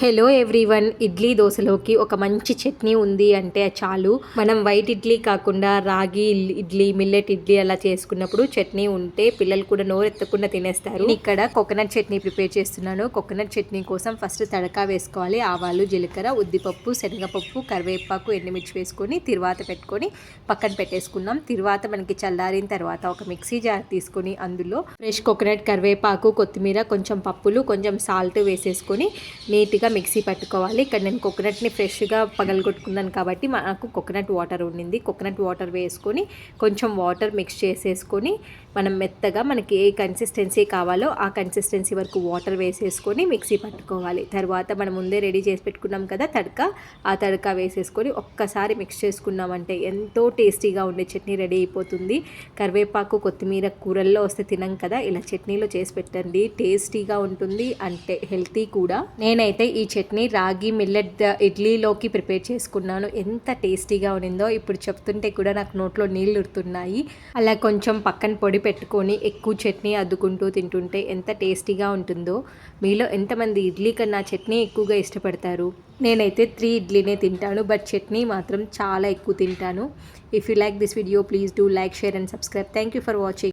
Hello everyone idli దోశలోకి ఒక మంచి చట్నీ ఉంది అంటే చాలు. మనం వైట్ ఇడ్లీ కాకుండా రాగి ఇడ్లీ మిల్లెట్ ఇడ్లీ అలా చేసుకున్నప్పుడు చట్నీ ఉంటే పిల్లలు కూడా నోరెత్తకుండా తినేస్తారు. ఇక్కడ కోకోనట్ చట్నీ ప్రిపేర్ చేస్తున్నాను. కోకోనట్ చట్నీ కోసం ఫస్ట్ తడకా వేసుకోవాలి. ఆవాలు జీలకర్ర ఉద్దిపప్పు శనగపప్పు కరివేపాకు ఎండుమిర్చి వేసుకొని తిరువాత పెట్టుకొని పక్కన పెట్టేసుకున్నాం తిరువాత మనకి చల్లారిన తర్వాత ఒక మిక్సీ జార్ తీసుకొని అందులో ఫ్రెష్ కోకోనట్ కరివేపాకు కొత్తిమీర కొంచెం పప్పులు కొంచెం సాల్ట్ వేసేసుకొని నీట్గా మిక్సీ పట్టుకోవాలి. ఇక్కడ నేను కోకోనట్ని ఫ్రెష్గా పగలగొట్టుకున్నాను కాబట్టి నాకు కోకోనట్ వాటర్ ఉండింది. కోకోనట్ వాటర్ వేసుకొని కొంచెం వాటర్ మిక్స్ చేసేసుకొని మనం మెత్తగా మనకి ఏ కన్సిస్టెన్సీ కావాలో ఆ కన్సిస్టెన్సీ వరకు వాటర్ వేసేసుకొని మిక్సీ పట్టుకోవాలి. తర్వాత మనం ముందే రెడీ చేసి పెట్టుకున్నాం కదా తడక ఆ తడక వేసేసుకొని ఒక్కసారి మిక్స్ చేసుకున్నామంటే ఎంతో టేస్టీగా ఉండే చట్నీ రెడీ అయిపోతుంది. కరివేపాకు కొత్తిమీర కూరల్లో వస్తే తినం కదా ఇలా చట్నీలో చేసి పెట్టండి. టేస్టీగా ఉంటుంది అంటే హెల్తీ కూడా. నేనైతే ఈ ఈ చట్నీ రాగి మిల్లెట్ ఇడ్లీలోకి ప్రిపేర్ చేసుకున్నాను. ఎంత టేస్టీగా ఉన్నిందో ఇప్పుడు చెప్తుంటే కూడా నాకు నోట్లో నీళ్ళు ఉడుతున్నాయి. అలా కొంచెం పక్కన పొడి పెట్టుకొని ఎక్కువ చట్నీ అద్దుకుంటూ తింటుంటే ఎంత టేస్టీగా ఉంటుందో. మీలో ఎంతమంది ఇడ్లీ కన్నా చట్నీ ఎక్కువగా ఇష్టపడతారు? నేనైతే త్రీ ఇడ్లీనే తింటాను బట్ చట్నీ మాత్రం చాలా ఎక్కువ తింటాను. If you like this video please do like share and subscribe thank you for watching